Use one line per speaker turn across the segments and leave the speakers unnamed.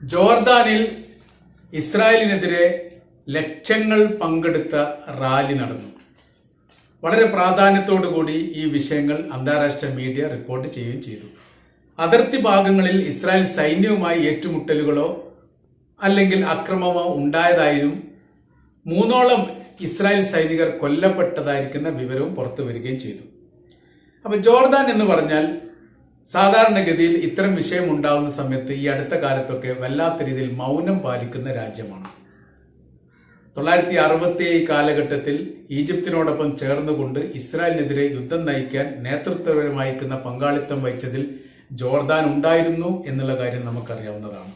ജോർദാനിൽ ഇസ്രായേലിനെതിരെ ലക്ഷങ്ങൾ പങ്കെടുത്ത റാലി നടന്നു. വളരെ പ്രാധാന്യത്തോടുകൂടി ഈ വിഷയങ്ങൾ അന്താരാഷ്ട്ര മീഡിയ റിപ്പോർട്ട് ചെയ്യുകയും ചെയ്തു. അതിർത്തി ഭാഗങ്ങളിൽ ഇസ്രായേൽ സൈന്യവുമായി ഏറ്റുമുട്ടലുകളോ അല്ലെങ്കിൽ അക്രമമോ ഉണ്ടായതായും മൂന്നോളം ഇസ്രായേൽ സൈനികർ കൊല്ലപ്പെട്ടതായിരിക്കുന്ന വിവരവും പുറത്തു വരികയും ചെയ്തു. അപ്പൊ ജോർദാൻ എന്ന് പറഞ്ഞാൽ സാധാരണഗതിയിൽ ഇത്തരം വിഷയം ഉണ്ടാവുന്ന സമയത്ത് ഈ അടുത്ത കാലത്തൊക്കെ വല്ലാത്ത രീതിയിൽ മൗനം പാലിക്കുന്ന രാജ്യമാണ്. തൊള്ളായിരത്തി അറുപത്തി കാലഘട്ടത്തിൽ ഈജിപ്തിനോടൊപ്പം ചേർന്നുകൊണ്ട് ഇസ്രായേലിനെതിരെ യുദ്ധം നയിക്കാൻ നേതൃത്വപരമായിരിക്കുന്ന പങ്കാളിത്തം വഹിച്ചതിൽ ജോർദാൻ ഉണ്ടായിരുന്നു എന്നുള്ള കാര്യം നമുക്കറിയാവുന്നതാണ്.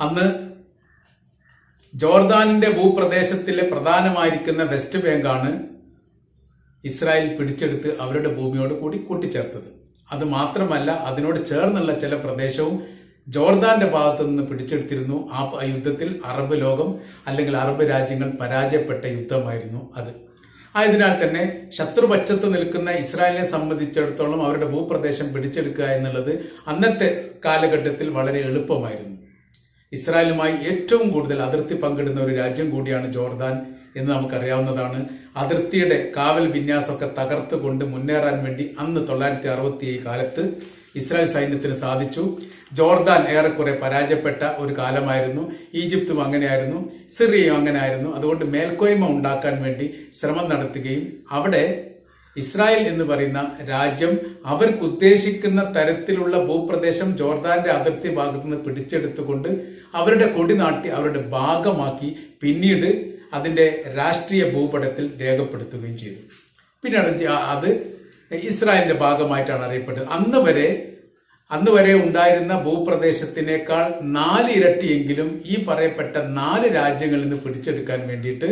അന്ന് ജോർദാനിന്റെ ഭൂപ്രദേശത്തിലെ പ്രധാനമായിരിക്കുന്ന വെസ്റ്റ് ബാങ്കാണ് ഇസ്രായേൽ പിടിച്ചെടുത്ത് അവരുടെ ഭൂമിയോട് കൂടി കൂട്ടിച്ചേർത്തത്. അത് മാത്രമല്ല അതിനോട് ചേർന്നുള്ള ചില പ്രദേശവും ജോർദാന്റെ ഭാഗത്തു നിന്ന് പിടിച്ചെടുത്തിരുന്നു. ആ യുദ്ധത്തിൽ അറബ് ലോകം അല്ലെങ്കിൽ അറബ് രാജ്യങ്ങൾ പരാജയപ്പെട്ട യുദ്ധമായിരുന്നു അത്. ആയതിനാൽ തന്നെ ശത്രുപക്ഷത്ത് നിൽക്കുന്ന ഇസ്രായേലിനെ സംബന്ധിച്ചിടത്തോളം അവരുടെ ഭൂപ്രദേശം പിടിച്ചെടുക്കുക എന്നുള്ളത് അന്നത്തെ കാലഘട്ടത്തിൽ വളരെ എളുപ്പമായിരുന്നു. ഇസ്രായേലുമായി ഏറ്റവും കൂടുതൽ അതിർത്തി പങ്കിടുന്ന ഒരു രാജ്യം കൂടിയാണ് ജോർദാൻ. എന്ന് നമുക്കറിയാവുന്നതാണ്. അതിർത്തിയുടെ കാവൽ വിന്യാസമൊക്കെ തകർത്തുകൊണ്ട് മുന്നേറാൻ വേണ്ടി അന്ന് തൊള്ളായിരത്തി അറുപത്തി കാലത്ത് ഇസ്രായേൽ സൈന്യത്തിന് സാധിച്ചു. ജോർദാൻ ഏറെക്കുറെ പരാജയപ്പെട്ട ഒരു കാലമായിരുന്നു. ഈജിപ്തും അങ്ങനെയായിരുന്നു. സിറിയയും അങ്ങനെയായിരുന്നു. അതുകൊണ്ട് മേൽക്കോയ്മ ഉണ്ടാക്കാൻ വേണ്ടി ശ്രമം നടത്തുകയും അവിടെ ഇസ്രായേൽ എന്ന് പറയുന്ന രാജ്യം അവർക്ക് ഉദ്ദേശിക്കുന്ന തരത്തിലുള്ള ഭൂപ്രദേശം ജോർദാന്റെ അതിർത്തി ഭാഗത്ത് നിന്ന് പിടിച്ചെടുത്തുകൊണ്ട് അവരുടെ കൊടി നാട്ടി അവരുടെ ഭാഗമാക്കി പിന്നീട് അതിന്റെ രാഷ്ട്രീയ ഭൂപടത്തിൽ രേഖപ്പെടുത്തുകയും ചെയ്തു. പിന്നീട് അത് ഇസ്രായേലിന്റെ ഭാഗമായിട്ടാണ് അറിയപ്പെട്ടത്. അന്ന് വരെ അന്ന് വരെ ഉണ്ടായിരുന്ന ഭൂപ്രദേശത്തിനേക്കാൾ നാല് ഇരട്ടിയെങ്കിലും ഈ പറയപ്പെട്ട നാല് രാജ്യങ്ങളിൽ നിന്ന് പിടിച്ചെടുക്കാൻ വേണ്ടിയിട്ട്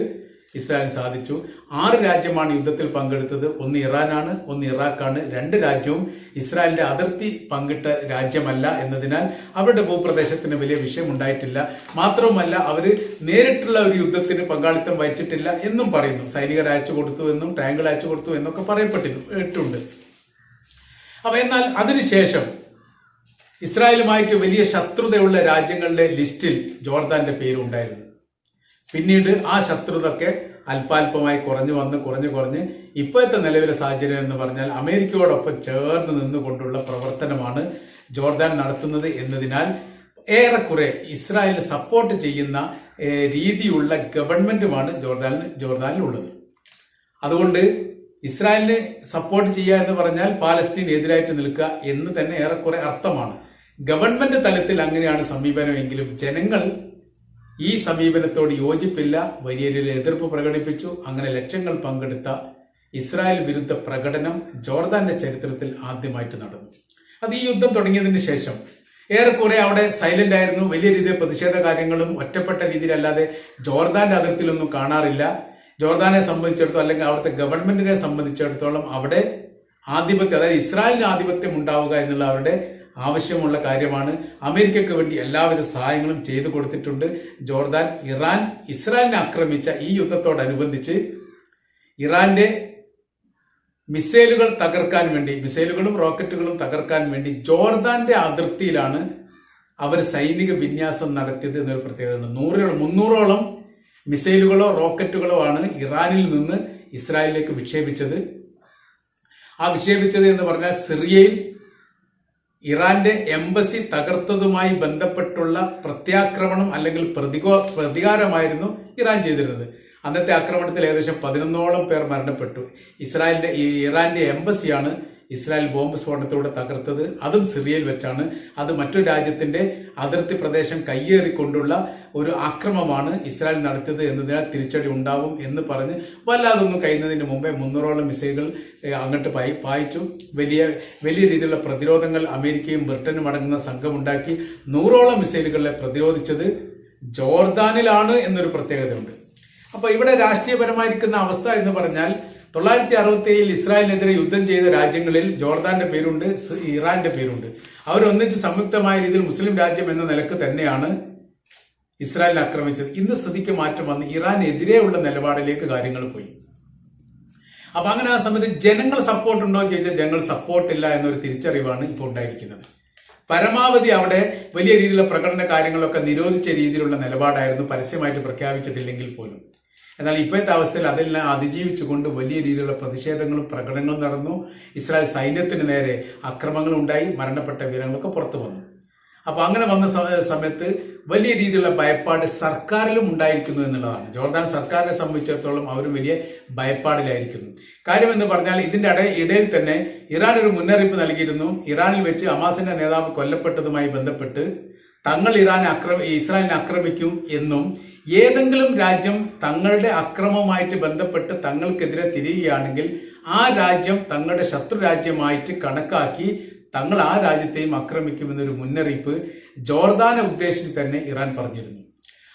ഇസ്രായേൽ സാധിച്ചു. ആറ് രാജ്യമാണ് യുദ്ധത്തിൽ പങ്കെടുത്തത്. ഒന്ന് ഇറാനാണ് ഒന്ന് ഇറാഖാണ്. രണ്ട് രാജ്യവും ഇസ്രായേലിന്റെ അതിർത്തി പങ്കിട്ട രാജ്യമല്ല എന്നതിനാൽ അവരുടെ ഭൂപ്രദേശത്തിന് വലിയ വിഷയമുണ്ടായിട്ടില്ല. മാത്രവുമല്ല അവർ നേരിട്ടുള്ള ഒരു യുദ്ധത്തിന് പങ്കാളിത്തം വഹിച്ചിട്ടില്ല എന്നും പറയുന്നു. സൈനികർ അയച്ചു കൊടുത്തു എന്നും ടാങ്കുകൾ അയച്ചു കൊടുത്തു എന്നൊക്കെ പറയപ്പെട്ടിട്ടുണ്ട്. അപ്പൊ എന്നാൽ അതിനുശേഷം ഇസ്രായേലുമായിട്ട് വലിയ ശത്രുതയുള്ള രാജ്യങ്ങളുടെ ലിസ്റ്റിൽ ജോർദാന്റെ പേരുണ്ടായിരുന്നു. പിന്നീട് ആ ശത്രുതൊക്കെ അല്പാൽപമായി കുറഞ്ഞു വന്ന് കുറഞ്ഞു കുറഞ്ഞ് ഇപ്പോഴത്തെ നിലവിലെ സാഹചര്യം എന്ന് പറഞ്ഞാൽ അമേരിക്കയോടൊപ്പം ചേർന്ന് നിന്നുകൊണ്ടുള്ള പ്രവർത്തനമാണ് ജോർദാൻ നടത്തുന്നത് എന്നതിനാൽ ഏറെക്കുറെ ഇസ്രായേൽ സപ്പോർട്ട് ചെയ്യുന്ന രീതിയുള്ള ഗവൺമെന്റുമാണ് ജോർദാനിൽ ജോർദാനിലുള്ളത്. അതുകൊണ്ട് ഇസ്രായേലിന് സപ്പോർട്ട് ചെയ്യുക എന്ന് പറഞ്ഞാൽ പാലസ്തീൻ എതിരായിട്ട് നിൽക്കുക എന്ന് തന്നെ ഏറെക്കുറെ അർത്ഥമാണ്. ഗവൺമെന്റ് തലത്തിൽ അങ്ങനെയാണ് സമീപനമെങ്കിലും ജനങ്ങൾ ഈ സമീപനത്തോട് യോജിപ്പില്ല. വലിയ എതിർപ്പ് പ്രകടിപ്പിച്ചു. അങ്ങനെ ലക്ഷങ്ങൾ പങ്കെടുത്ത ഇസ്രായേൽ വിരുദ്ധ പ്രകടനം ജോർദാന്റെ ചരിത്രത്തിൽ ആദ്യമായിട്ട് നടന്നു. അത് ഈ യുദ്ധം തുടങ്ങിയതിന് ശേഷം ഏറെക്കുറെ അവിടെ സൈലന്റ് ആയിരുന്നു. വലിയ രീതിയിൽ പ്രതിഷേധ കാര്യങ്ങളും ഒറ്റപ്പെട്ട രീതിയിലല്ലാതെ ജോർദാന്റെ അതിർത്തിയിലൊന്നും കാണാറില്ല. ജോർദാനെ സംബന്ധിച്ചിടത്തോളം അല്ലെങ്കിൽ അവിടുത്തെ ഗവൺമെന്റിനെ സംബന്ധിച്ചിടത്തോളം അവിടെ ആധിപത്യം അതായത് ഇസ്രായേലിന് ആധിപത്യം ഉണ്ടാവുക എന്നുള്ള അവരുടെ ആവശ്യമുള്ള കാര്യമാണ്. അമേരിക്കയ്ക്ക് വേണ്ടി എല്ലാവിധ സഹായങ്ങളും ചെയ്തു കൊടുത്തിട്ടുണ്ട്. ജോർദാൻ ഇറാൻ ഇസ്രായേലിനെ ആക്രമിച്ച ഈ യുദ്ധത്തോടനുബന്ധിച്ച് ഇറാന്റെ മിസൈലുകൾ തകർക്കാൻ വേണ്ടി മിസൈലുകളും റോക്കറ്റുകളും തകർക്കാൻ വേണ്ടി ജോർദാന്റെ അതിർത്തിയിലാണ് അവർ സൈനിക വിന്യാസം നടത്തിയത് എന്നൊരു പ്രത്യേകതയുണ്ട്. നൂറോളം മുന്നൂറോളം മിസൈലുകളോ റോക്കറ്റുകളോ ആണ് ഇറാനിൽ നിന്ന് ഇസ്രായേലിലേക്ക് വിക്ഷേപിച്ചത്. ആ വിക്ഷേപിച്ചത് എന്ന് പറഞ്ഞാൽ സിറിയയിൽ ഇറാന്റെ എംബസി തകർത്തതുമായി ബന്ധപ്പെട്ടുള്ള പ്രത്യാക്രമണം അല്ലെങ്കിൽ പ്രതികോ പ്രതികാരമായിരുന്നു ഇറാൻ ചെയ്തിരുന്നത്. അന്നത്തെ ആക്രമണത്തിൽ ഏകദേശം പതിനൊന്നോളം പേർ മരണപ്പെട്ടു. ഇസ്രായേലിന്റെ ഇറാന്റെ എംബസിയാണ് ഇസ്രായേൽ ബോംബ് സ്ഫോടനത്തിലൂടെ തകർത്തത് അതും സിറിയയിൽ വെച്ചാണ്. അത് മറ്റൊരു രാജ്യത്തിന്റെ അതിർത്തി പ്രദേശം കയ്യേറിക്കൊണ്ടുള്ള ഒരു ആക്രമമാണ് ഇസ്രായേൽ നടത്തിയത് എന്നതിനാൽ തിരിച്ചടി ഉണ്ടാവും എന്ന് പറഞ്ഞ് വല്ലാതൊന്നും കഴിയുന്നതിന് മുമ്പേ മുന്നൂറോളം മിസൈലുകൾ അങ്ങോട്ട് പായി പായിച്ചു. വലിയ വലിയ രീതിയിലുള്ള പ്രതിരോധങ്ങൾ അമേരിക്കയും ബ്രിട്ടനും അടങ്ങുന്ന സംഘമുണ്ടാക്കി നൂറോളം മിസൈലുകളെ പ്രതിരോധിച്ചത് ജോർദാനിലാണ് എന്നൊരു പ്രത്യേകതയുണ്ട്. അപ്പോൾ ഇവിടെ രാഷ്ട്രീയപരമായിരിക്കുന്ന അവസ്ഥ എന്ന് പറഞ്ഞാൽ തൊള്ളായിരത്തി അറുപത്തി ഏഴിൽ ഇസ്രായേലിനെതിരെ യുദ്ധം ചെയ്ത രാജ്യങ്ങളിൽ ജോർദാന്റെ പേരുണ്ട് ഇറാന്റെ പേരുണ്ട്. അവരൊന്നിച്ച് സംയുക്തമായ രീതിയിൽ മുസ്ലിം രാജ്യം എന്ന നിലയ്ക്ക് തന്നെയാണ് ഇസ്രായേൽ ആക്രമിച്ചത്. ഇന്ന് സ്ഥിതിക്ക് മാറ്റം വന്ന് ഇറാനെതിരെയുള്ള നിലപാടിലേക്ക് കാര്യങ്ങൾ പോയി. അപ്പൊ അങ്ങനെ ആ സമയത്ത് ജനങ്ങൾ സപ്പോർട്ട് ഉണ്ടോ എന്ന് ചോദിച്ചാൽ ജനങ്ങൾ സപ്പോർട്ട് ഇല്ല എന്നൊരു തിരിച്ചറിവാണ് ഇപ്പോൾ ഉണ്ടായിരിക്കുന്നത്. പരമാവധി അവിടെ വലിയ രീതിയിലുള്ള പ്രകടന കാര്യങ്ങളൊക്കെ നിരോധിച്ച രീതിയിലുള്ള നിലപാടായിരുന്നു പരസ്യമായിട്ട് പ്രഖ്യാപിച്ചിട്ടില്ലെങ്കിൽ പോലും. എന്നാൽ ഇപ്പോഴത്തെ അവസ്ഥയിൽ അതെല്ലാം അതിജീവിച്ചുകൊണ്ട് വലിയ രീതിയിലുള്ള പ്രതിഷേധങ്ങളും പ്രകടനങ്ങളും നടന്നു. ഇസ്രായേൽ സൈന്യത്തിന് നേരെ അക്രമങ്ങൾ ഉണ്ടായി മരണപ്പെട്ട വിവരങ്ങളൊക്കെ പുറത്തു വന്നു. അപ്പോൾ അങ്ങനെ വന്ന സമയത്ത് വലിയ രീതിയിലുള്ള ഭയപ്പാട് സർക്കാരിലും ഉണ്ടായിരിക്കുന്നു എന്നുള്ളതാണ്. ജോർദാൻ സർക്കാരിനെ സംബന്ധിച്ചിടത്തോളം അവരും വലിയ ഭയപ്പാടിലായിരിക്കുന്നു. കാര്യം എന്ന് പറഞ്ഞാൽ ഇതിന്റെ ഇട ഇടയിൽ തന്നെ ഇറാൻ ഒരു മുന്നറിയിപ്പ് നൽകിയിരുന്നു. ഇറാനിൽ വെച്ച് അമാസിന്റെ നേതാവ് കൊല്ലപ്പെട്ടതുമായി ബന്ധപ്പെട്ട് തങ്ങൾ ഇറാനെ ആക്രമ ഇസ്രായേലിനെ ആക്രമിക്കും എന്നും ഏതെങ്കിലും രാജ്യം തങ്ങളുടെ അക്രമമായിട്ട് ബന്ധപ്പെട്ട് തങ്ങൾക്കെതിരെ തിരിയുകയാണെങ്കിൽ ആ രാജ്യം തങ്ങളുടെ ശത്രു രാജ്യമായിട്ട് കണക്കാക്കി തങ്ങൾ ആ രാജ്യത്തെയും ആക്രമിക്കുമെന്നൊരു മുന്നറിയിപ്പ് ജോർദാനെ ഉദ്ദേശിച്ച് തന്നെ ഇറാൻ പറഞ്ഞിരുന്നു.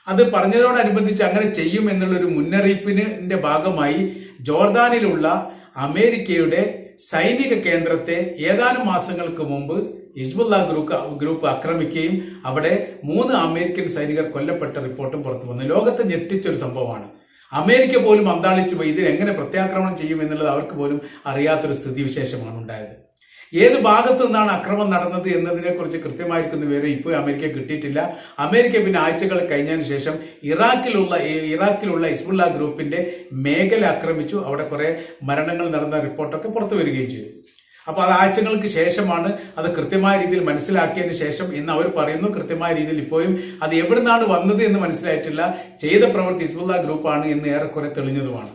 അത് പറഞ്ഞതോടനുബന്ധിച്ച് അങ്ങനെ ചെയ്യും എന്നുള്ളൊരു മുന്നറിയിപ്പിന്റെ ഭാഗമായി ജോർദാനിലുള്ള അമേരിക്കയുടെ സൈനിക കേന്ദ്രത്തെ ഏതാനും മാസങ്ങൾക്ക് മുമ്പ് ഹിസ്ബുല്ല ഗ്രൂപ്പ് ഗ്രൂപ്പ് ആക്രമിക്കുകയും അവിടെ മൂന്ന് അമേരിക്കൻ സൈനികർ കൊല്ലപ്പെട്ട റിപ്പോർട്ടും പുറത്തു വന്നു. ലോകത്തെ ഞെട്ടിച്ചൊരു സംഭവമാണ്. അമേരിക്ക പോലും അന്താളിച്ചു പോയി ഇതിനെങ്ങനെ പ്രത്യാക്രമണം ചെയ്യും എന്നുള്ളത് അവർക്ക് പോലും അറിയാത്തൊരു സ്ഥിതിവിശേഷമാണ് ഉണ്ടായത്. ഏത് ഭാഗത്തു നിന്നാണ് അക്രമം നടന്നത് എന്നതിനെക്കുറിച്ച് കൃത്യമായിരിക്കുന്ന വിവരം ഇപ്പോൾ അമേരിക്ക കിട്ടിയിട്ടില്ല. അമേരിക്ക പിന്നെ ആഴ്ചകൾ കഴിഞ്ഞതിന് ശേഷം ഇറാഖിലുള്ള ഇറാഖിലുള്ള ഇസ്ബുള്ള ഗ്രൂപ്പിന്റെ മേഖല ആക്രമിച്ചു. അവിടെ കുറെ മരണങ്ങൾ നടന്ന റിപ്പോർട്ടൊക്കെ പുറത്തു വരികയും ചെയ്തു. അപ്പൊ അത് ആഴ്ചകൾക്ക് ശേഷമാണ് അത് കൃത്യമായ രീതിയിൽ മനസ്സിലാക്കിയതിന് ശേഷം എന്ന് അവർ പറയുന്നു കൃത്യമായ രീതിയിൽ ഇപ്പോഴും അത് എവിടുന്നാണ് വന്നത് എന്ന് മനസ്സിലായിട്ടില്ല. ചെയ്ത പ്രവൃത്തി ഹിസ്ബുല്ല ഗ്രൂപ്പാണ് എന്ന് ഏറെക്കുറെ തെളിഞ്ഞതുമാണ്.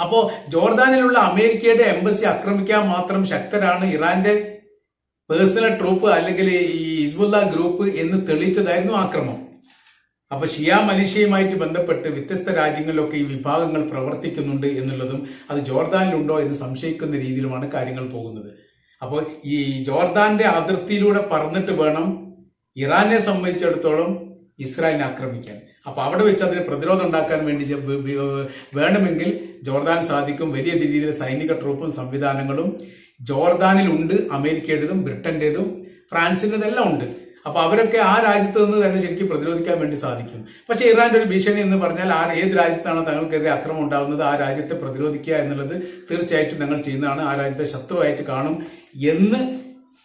അപ്പോ ജോർദാനിലുള്ള അമേരിക്കയുടെ എംബസി ആക്രമിക്കാൻ മാത്രം ശക്തരാണ് ഇറാന്റെ പേഴ്സണൽ ട്രൂപ്പ് അല്ലെങ്കിൽ ഈ ഹിസ്ബുല്ല ഗ്രൂപ്പ് എന്ന് തെളിയിച്ചതായിരുന്നു ആക്രമണം അപ്പൊ ഷിയ മലേഷ്യയുമായിട്ട് ബന്ധപ്പെട്ട് വ്യത്യസ്ത രാജ്യങ്ങളിലൊക്കെ ഈ വിഭാഗങ്ങൾ പ്രവർത്തിക്കുന്നുണ്ട് എന്നുള്ളതും അത് ജോർദാനിലുണ്ടോ എന്ന് സംശയിക്കുന്ന രീതിയിലുമാണ് കാര്യങ്ങൾ പോകുന്നത്. അപ്പോൾ ഈ ജോർദാന്റെ അതിർത്തിയിലൂടെ പറന്നിട്ട് വേണം ഇറാനെ സംബന്ധിച്ചിടത്തോളം ഇസ്രായേലിനെ ആക്രമിക്കാൻ. അപ്പൊ അവിടെ വെച്ച് അതിന് പ്രതിരോധം ഉണ്ടാക്കാൻ വേണ്ടി വേണമെങ്കിൽ ജോർദാൻ സാധിക്കും. വലിയ രീതിയിൽ സൈനിക ട്രൂപ്പും സംവിധാനങ്ങളും ജോർദാനിലുണ്ട് അമേരിക്കയുടേതും ബ്രിട്ടന്റേതും ഫ്രാൻസിന്റെതെല്ലാം ഉണ്ട്. അപ്പൊ അവരൊക്കെ ആ രാജ്യത്ത് നിന്ന് തന്നെ ശരിക്കും പ്രതിരോധിക്കാൻ വേണ്ടി സാധിക്കും. പക്ഷേ ഇറാന്റെ ഒരു ഭീഷണി എന്ന് പറഞ്ഞാൽ ആ ഏത് രാജ്യത്താണ് തങ്ങൾക്കെതിരെ അക്രമം ഉണ്ടാകുന്നത് ആ രാജ്യത്തെ പ്രതിരോധിക്കുക എന്നുള്ളത് തീർച്ചയായിട്ടും ഞങ്ങൾ ചെയ്യുന്നതാണ്. ആ രാജ്യത്തെ ശത്രുവായിട്ട് കാണും എന്ന്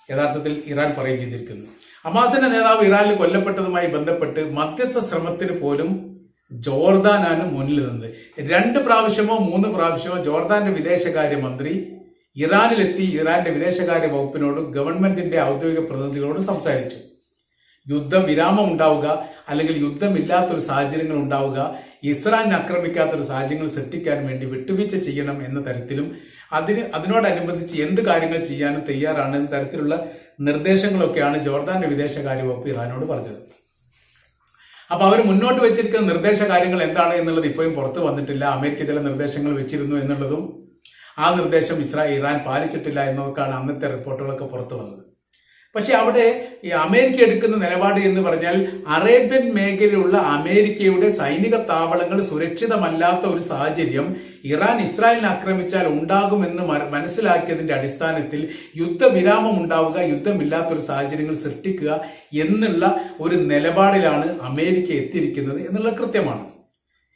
യഥാർത്ഥത്തിൽ ഇറാൻ പറയുകയും ചെയ്തിരിക്കുന്നു. അമാസിന്റെ നേതാവ് ഇറാനിൽ കൊല്ലപ്പെട്ടതുമായി ബന്ധപ്പെട്ട് മധ്യസ്ഥ ശ്രമത്തിന് പോലും ജോർദാനാണ് മുന്നിൽ നിന്നത്. രണ്ട് പ്രാവശ്യമോ മൂന്ന് പ്രാവശ്യമോ ജോർദാന്റെ വിദേശകാര്യമന്ത്രി ഇറാനിലെത്തി ഇറാന്റെ വിദേശകാര്യ വകുപ്പിനോടും ഗവൺമെന്റിന്റെ ഔദ്യോഗിക പ്രതിനിധികളോടും സംസാരിച്ചു. യുദ്ധവിരാമം ഉണ്ടാവുക അല്ലെങ്കിൽ യുദ്ധമില്ലാത്തൊരു സാഹചര്യങ്ങൾ ഉണ്ടാവുക ഇസ്രായേലിനെ ആക്രമിക്കാത്തൊരു സാഹചര്യങ്ങൾ സൃഷ്ടിക്കാൻ വേണ്ടി വിട്ടുവീഴ്ച ചെയ്യണം എന്ന തരത്തിലും അതിന് അതിനോടനുബന്ധിച്ച് എന്ത് കാര്യങ്ങൾ ചെയ്യാനും തയ്യാറാണ് എന്ന തരത്തിലുള്ള നിർദ്ദേശങ്ങളൊക്കെയാണ് ജോർദാന്റെ വിദേശകാര്യ വകുപ്പ് ഇറാനോട് പറഞ്ഞത്. അപ്പൊ അവർ മുന്നോട്ട് വെച്ചിരിക്കുന്ന നിർദ്ദേശ കാര്യങ്ങൾ എന്താണ് എന്നുള്ളത് ഇപ്പോഴും പുറത്തു വന്നിട്ടില്ല. അമേരിക്ക ചില നിർദ്ദേശങ്ങൾ വെച്ചിരുന്നു എന്നുള്ളതും ആ നിർദ്ദേശം ഇസ്രായേൽ ഇറാൻ പാലിച്ചിട്ടില്ല എന്നൊക്കെയാണ് അന്നത്തെ റിപ്പോർട്ടുകളൊക്കെ പുറത്തു വന്നത്. പക്ഷെ അവിടെ ഈ അമേരിക്ക എടുക്കുന്ന നിലപാട് എന്ന് പറഞ്ഞാൽ അറേബ്യൻ മേഖലയിലുള്ള അമേരിക്കയുടെ സൈനിക താവളങ്ങൾ സുരക്ഷിതമല്ലാത്ത ഒരു സാഹചര്യം ഇറാൻ ഇസ്രായേലിനെ ആക്രമിച്ചാൽ ഉണ്ടാകുമെന്ന് മനസ്സിലാക്കിയതിന്റെ അടിസ്ഥാനത്തിൽ യുദ്ധവിരാമം ഉണ്ടാവുക യുദ്ധമില്ലാത്തൊരു സാഹചര്യങ്ങൾ സൃഷ്ടിക്കുക എന്നുള്ള ഒരു നിലപാടിലാണ് അമേരിക്ക എത്തിയിരിക്കുന്നത് എന്നുള്ളത് കൃത്യമാണ്.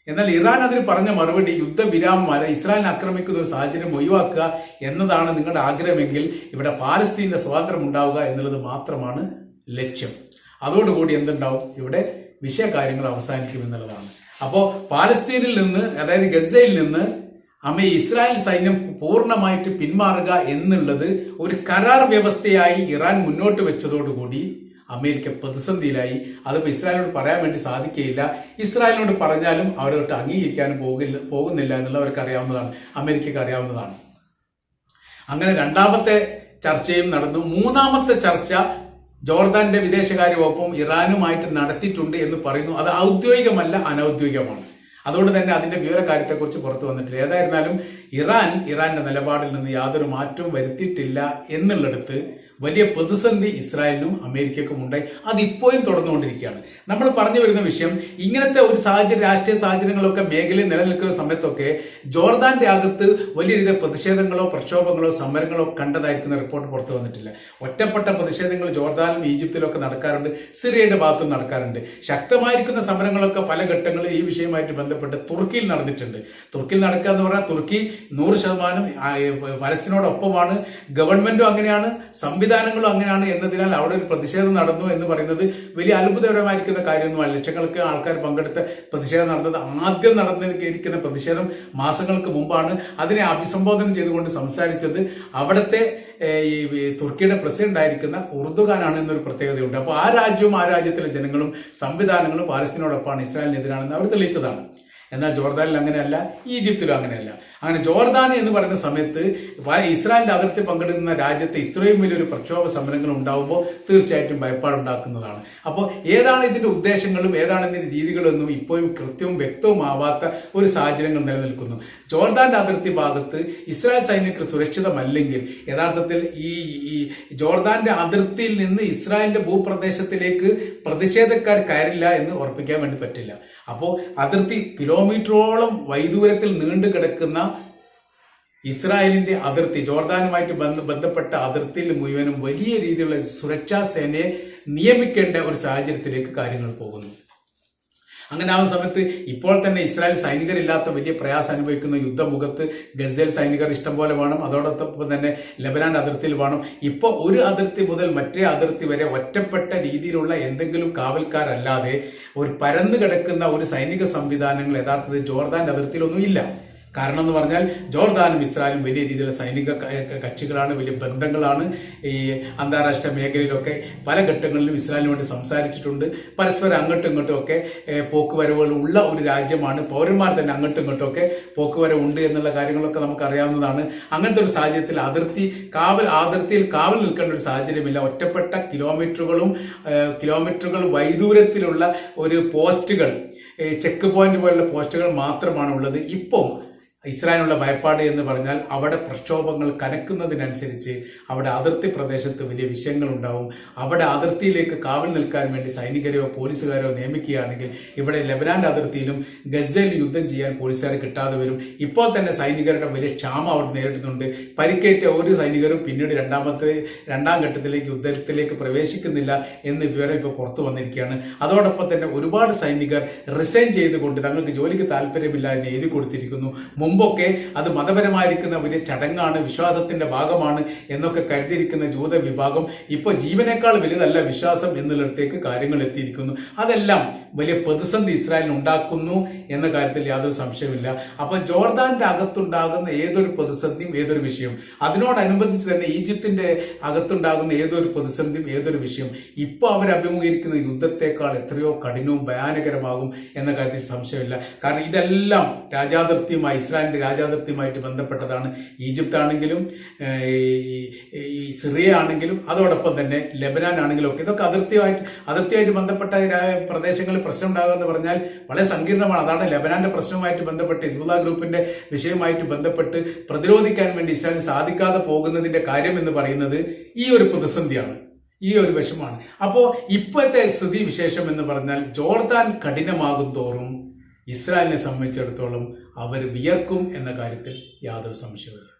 എന്നാൽ ഇറാൻ അതിന് പറഞ്ഞ മറുപടി യുദ്ധവിരാമം അല്ല ഇസ്രായേലിനെ ആക്രമിക്കുന്ന ഒരു സാഹചര്യം ഒഴിവാക്കുക എന്നതാണ് നിങ്ങളുടെ ആഗ്രഹമെങ്കിൽ ഇവിടെ പാലസ്തീന്റെ സ്വാതന്ത്ര്യം ഉണ്ടാവുക എന്നുള്ളത് മാത്രമാണ് ലക്ഷ്യം. അതോടുകൂടി എന്തുണ്ടാവും? ഇവിടെ വിഷയകാര്യങ്ങൾ അവസാനിക്കും എന്നുള്ളതാണ്. അപ്പോൾ പാലസ്തീനിൽ നിന്ന് അതായത് ഗസയിൽ നിന്ന് അമ്മ ഇസ്രായേൽ സൈന്യം പൂർണമായിട്ട് പിന്മാറുക എന്നുള്ളത് ഒരു കരാർ വ്യവസ്ഥയായി ഇറാൻ മുന്നോട്ട് വെച്ചതോടുകൂടി അമേരിക്ക പ്രതിസന്ധിയിലായി. അതിപ്പോ ഇസ്രായേലിനോട് പറയാൻ വേണ്ടി സാധിക്കുകയില്ല. ഇസ്രായേലിനോട് പറഞ്ഞാലും അവരോട്ട് അംഗീകരിക്കാനും പോകില്ല പോകുന്നില്ല എന്നുള്ള അവർക്ക് അറിയാവുന്നതാണ്. അമേരിക്കക്ക് അറിയാവുന്നതാണ്. അങ്ങനെ രണ്ടാമത്തെ ചർച്ചയും നടന്നു. മൂന്നാമത്തെ ചർച്ച ജോർദാന്റെ വിദേശകാര്യ വകുപ്പും ഇറാനുമായിട്ട് നടത്തിയിട്ടുണ്ട് എന്ന് പറയുന്നു. അത് ഔദ്യോഗികമല്ല അനൌദ്യോഗികമാണ്. അതുകൊണ്ട് തന്നെ അതിന്റെ വിവരകാര്യത്തെക്കുറിച്ച് പുറത്തു വന്നിട്ടില്ല. ഏതായിരുന്നാലും ഇറാൻ ഇറാന്റെ നിലപാടിൽ നിന്ന് യാതൊരു മാറ്റവും വരുത്തിയിട്ടില്ല എന്നുള്ളിടത്ത് വലിയ പ്രതിസന്ധി ഇസ്രായേലിനും അമേരിക്കക്കും ഉണ്ടായി. അത് ഇപ്പോഴും തുടർന്നുകൊണ്ടിരിക്കുകയാണ്. നമ്മൾ പറഞ്ഞു വരുന്ന വിഷയം ഇങ്ങനത്തെ ഒരു സാഹചര്യം രാഷ്ട്രീയ സാഹചര്യങ്ങളൊക്കെ മേഖലയിൽ നിലനിൽക്കുന്ന സമയത്തൊക്കെ ജോർദാന്റെ അകത്ത് വലിയ രീതിയിൽ പ്രതിഷേധങ്ങളോ പ്രക്ഷോഭങ്ങളോ സമരങ്ങളോ കണ്ടതായിരിക്കുന്ന റിപ്പോർട്ട് പുറത്തു വന്നിട്ടില്ല. ഒറ്റപ്പെട്ട പ്രതിഷേധങ്ങൾ ജോർദാനിലും ഈജിപ്തിലും ഒക്കെ നടക്കാറുണ്ട്. സിറിയയുടെ ഭാഗത്തും നടക്കാറുണ്ട്. ശക്തമായിരിക്കുന്ന സമരങ്ങളൊക്കെ പല ഘട്ടങ്ങളിൽ ഈ വിഷയമായിട്ട് ബന്ധപ്പെട്ട് തുർക്കിയിൽ നടന്നിട്ടുണ്ട്. തുർക്കിയിൽ നടക്കുക എന്ന് പറഞ്ഞാൽ തുർക്കി നൂറ് ശതമാനം പലസ്തീനോടൊപ്പമാണ് ഗവൺമെന്റും അങ്ങനെയാണ്. സംവിധാനം സംവിധാനങ്ങളും അങ്ങനെയാണ് എന്നതിനാൽ അവിടെ ഒരു പ്രതിഷേധം നടന്നു എന്ന് പറയുന്നത് വലിയ അത്ഭുതകരമായിരിക്കുന്ന കാര്യമൊന്നുമല്ല. ലക്ഷങ്ങൾക്ക് ആൾക്കാർ പങ്കെടുത്ത പ്രതിഷേധം നടന്നത് ആദ്യം നടന്നിരിക്കുന്ന പ്രതിഷേധം മാസങ്ങൾക്ക് മുമ്പാണ്. അതിനെ അഭിസംബോധന ചെയ്തുകൊണ്ട് സംസാരിച്ചത് അവിടുത്തെ ഈ തുർക്കിയുടെ പ്രസിഡന്റ് ആയിരിക്കുന്ന ഉറുദുഖാനാണ് എന്നൊരു പ്രത്യേകതയുണ്ട്. അപ്പോൾ ആ രാജ്യവും ആ രാജ്യത്തിലെ ജനങ്ങളും സംവിധാനങ്ങളും പാലസ്തീനോടൊപ്പമാണ് ഇസ്രായേലിനെതിരാണെന്ന് അവർ തെളിയിച്ചതാണ്. എന്നാൽ ജോർദാനിൽ അങ്ങനെയല്ല ഈജിപ്തിലും അങ്ങനെയല്ല. അങ്ങനെ ജോർദാൻ എന്ന് പറയുന്ന സമയത്ത് ഇസ്രായേലിന്റെ അതിർത്തി പങ്കെടുക്കുന്ന രാജ്യത്ത് ഇത്രയും വലിയൊരു പ്രക്ഷോഭ സമരങ്ങൾ ഉണ്ടാവുമ്പോൾ തീർച്ചയായിട്ടും ഭയപ്പാടുണ്ടാക്കുന്നതാണ്. അപ്പോൾ ഏതാണ് ഇതിന്റെ ഉദ്ദേശങ്ങളും ഏതാണ് ഇതിന്റെ രീതികളെന്നും ഇപ്പോഴും കൃത്യവും വ്യക്തവുമാവാത്ത ഒരു സാഹചര്യങ്ങൾ നിലനിൽക്കുന്നു. ജോർദാന്റെ അതിർത്തി ഭാഗത്ത് ഇസ്രായേൽ സൈനികർ സുരക്ഷിതമല്ലെങ്കിൽ യഥാർത്ഥത്തിൽ ഈ ഈ ജോർദാന്റെ അതിർത്തിയിൽ നിന്ന് ഇസ്രായേലിന്റെ ഭൂപ്രദേശത്തിലേക്ക് പ്രതിഷേധക്കാർ കയറില്ല എന്ന് ഉറപ്പിക്കാൻ വേണ്ടി പറ്റില്ല. അപ്പോൾ അതിർത്തി കിലോമീറ്ററോളം വൈദൂരത്തിൽ നീണ്ടു കിടക്കുന്ന ഇസ്രായേലിന്റെ അതിർത്തി ജോർദാനുമായിട്ട് ബന്ധപ്പെട്ട അതിർത്തിയിൽ മുഴുവനും വലിയ രീതിയിലുള്ള സുരക്ഷാ സേനയെ നിയമിക്കേണ്ട ഒരു സാഹചര്യത്തിലേക്ക് കാര്യങ്ങൾ പോകുന്നു. അങ്ങനെ ആ സമയത്ത് ഇപ്പോൾ തന്നെ ഇസ്രായേൽ സൈനികരില്ലാത്ത വലിയ പ്രയാസം അനുഭവിക്കുന്ന യുദ്ധമുഖത്ത് ഗസേൽ സൈനികർ ഇഷ്ടം പോലെ വേണം അതോടൊപ്പം തന്നെ ലബനാൻ അതിർത്തിയിൽ വേണം. ഇപ്പോൾ ഒരു അതിർത്തി മുതൽ മറ്റേ അതിർത്തി വരെ ഒറ്റപ്പെട്ട രീതിയിലുള്ള എന്തെങ്കിലും കാവൽക്കാരല്ലാതെ ഒരു പരന്നു കിടക്കുന്ന ഒരു സൈനിക സംവിധാനങ്ങൾ യഥാർത്ഥത്തിൽ ജോർദാന്റെ അതിർത്തിയിലൊന്നും ഇല്ല. കാരണം എന്ന് പറഞ്ഞാൽ ജോർദാനും ഇസ്രായേലും വലിയ രീതിയിലുള്ള സൈനിക കക്ഷികളാണ് വലിയ ബന്ധങ്ങളാണ് ഈ അന്താരാഷ്ട്ര മേഖലയിലൊക്കെ പല ഘട്ടങ്ങളിലും ഇസ്രായേലിന് വേണ്ടി സംസാരിച്ചിട്ടുണ്ട്. പരസ്പരം അങ്ങോട്ടും ഇങ്ങോട്ടും ഒക്കെ ഏഹ്, പോക്കുവരവുകൾ ഉള്ള ഒരു രാജ്യമാണ്. പൗരന്മാർ തന്നെ അങ്ങോട്ടും ഇങ്ങോട്ടും ഒക്കെ എന്നുള്ള കാര്യങ്ങളൊക്കെ നമുക്ക് അറിയാവുന്നതാണ് അങ്ങനത്തെ ഒരു സാഹചര്യത്തിൽ അതിർത്തി കാവൽ അതിർത്തിയിൽ കാവൽ നിൽക്കേണ്ട ഒരു സാഹചര്യമില്ല. ഒറ്റപ്പെട്ട കിലോമീറ്ററുകളും കിലോമീറ്ററുകൾ വൈദൂരത്തിലുള്ള ഒരു പോസ്റ്റുകൾ ചെക്ക് പോയിന്റ് പോലുള്ള പോസ്റ്റുകൾ മാത്രമാണ് ഉള്ളത് ഇപ്പോൾ ഇസ്രായേലിനുള്ള ഭയപ്പാട് എന്ന് പറഞ്ഞാൽ അവിടെ പ്രക്ഷോഭങ്ങൾ കനക്കുന്നതിനനുസരിച്ച് അവിടെ അതിർത്തി പ്രദേശത്ത് വലിയ വിഷയങ്ങൾ ഉണ്ടാവും അവിടെ അതിർത്തിയിലേക്ക് കാവൽ നിൽക്കാൻ വേണ്ടി സൈനികരെയോ പോലീസുകാരോ നിയമിക്കുകയാണെങ്കിൽ ഇവിടെ ലബനാന്റെ അതിർത്തിയിലും ഗസയിൽ യുദ്ധം ചെയ്യാൻ പോലീസുകാരെ കിട്ടാതെ വരും. ഇപ്പോൾ തന്നെ സൈനികരുടെ വലിയ ക്ഷാമം അവിടെ നേരിടുന്നുണ്ട്. പരിക്കേറ്റ ഒരു സൈനികരും പിന്നീട് രണ്ടാമത്തെ രണ്ടാം ഘട്ടത്തിലേക്ക് യുദ്ധത്തിലേക്ക് പ്രവേശിക്കുന്നില്ല എന്ന് വിവരം ഇപ്പോൾ പുറത്തു വന്നിരിക്കുകയാണ്. അതോടൊപ്പം തന്നെ ഒരുപാട് സൈനികർ റിസൈൻ ചെയ്തുകൊണ്ട് തങ്ങൾക്ക് ജോലിക്ക് താല്പര്യമില്ല എന്ന് എഴുതി കൊടുത്തിരിക്കുന്നു. മുമ്പൊക്കെ അത് മതപരമായിരിക്കുന്ന വലിയ ചടങ്ങാണ് വിശ്വാസത്തിന്റെ ഭാഗമാണ് എന്നൊക്കെ കരുതിയിരിക്കുന്ന ജൂത വിഭാഗം ഇപ്പോൾ ജീവനേക്കാൾ വലുതല്ല വിശ്വാസം എന്നുള്ളിടത്തേക്ക് കാര്യങ്ങൾ എത്തിയിരിക്കുന്നു. അതെല്ലാം വലിയ പ്രതിസന്ധി ഇസ്രായേലിന് ഉണ്ടാക്കുന്നു എന്ന കാര്യത്തിൽ യാതൊരു സംശയമില്ല അപ്പൊ ജോർദാന്റെ അകത്തുണ്ടാകുന്ന ഏതൊരു പ്രതിസന്ധിയും ഏതൊരു വിഷയം? അതിനോടനുബന്ധിച്ച് തന്നെ ഈജിപ്തിന്റെ അകത്തുണ്ടാകുന്ന ഏതൊരു പ്രതിസന്ധിയും ഏതൊരു വിഷയം? ഇപ്പോൾ അവർ അഭിമുഖീകരിക്കുന്ന യുദ്ധത്തെക്കാൾ എത്രയോ കഠിനവും ഭയാനകരമാകും എന്ന കാര്യത്തിൽ സംശയമില്ല. കാരണം ഇതെല്ലാം രാജാതിർത്തിയുമായി ഇസ്രായേലിന്റെ രാജാതിർത്തിയുമായിട്ട് ബന്ധപ്പെട്ടതാണ്. ഈജിപ്ത് ആണെങ്കിലും ഈ- സിറിയ ആണെങ്കിലും അതോടൊപ്പം തന്നെ ലെബനാൻ ആണെങ്കിലും ഒക്കെ. ഇതൊക്കെ അതിർത്തിയായിട്ട് അതിർത്തിയായിട്ട് ബന്ധപ്പെട്ട പ്രദേശങ്ങളിൽ പ്രശ്നം ഉണ്ടാകുക എന്ന് പറഞ്ഞാൽ വളരെ സങ്കീർണമാണ്. അതാണ് ലെബനാന്റെ പ്രശ്നവുമായിട്ട് ബന്ധപ്പെട്ട് ഇസ്ബുല ഗ്രൂപ്പിന്റെ വിഷയവുമായിട്ട് ബന്ധപ്പെട്ട് പ്രതിരോധിക്കാൻ വേണ്ടി ഇസ്രായേലിന് സാധിക്കാതെ പോകുന്നതിന്റെ കാര്യം എന്ന് പറയുന്നത് ഈ ഒരു പ്രതിസന്ധിയാണ്. ഈ ഒരു വിഷമാണ് അപ്പോൾ ഇപ്പോഴത്തെ സ്ഥിതി വിശേഷം എന്ന് പറഞ്ഞാൽ ജോർദാൻ കഠിനമാകും തോറും ഇസ്രായേലിനെ സംബന്ധിച്ചിടത്തോളം അവർ വിയർക്കും എന്ന കാര്യത്തിൽ യാതൊരു സംശയവുമില്ല.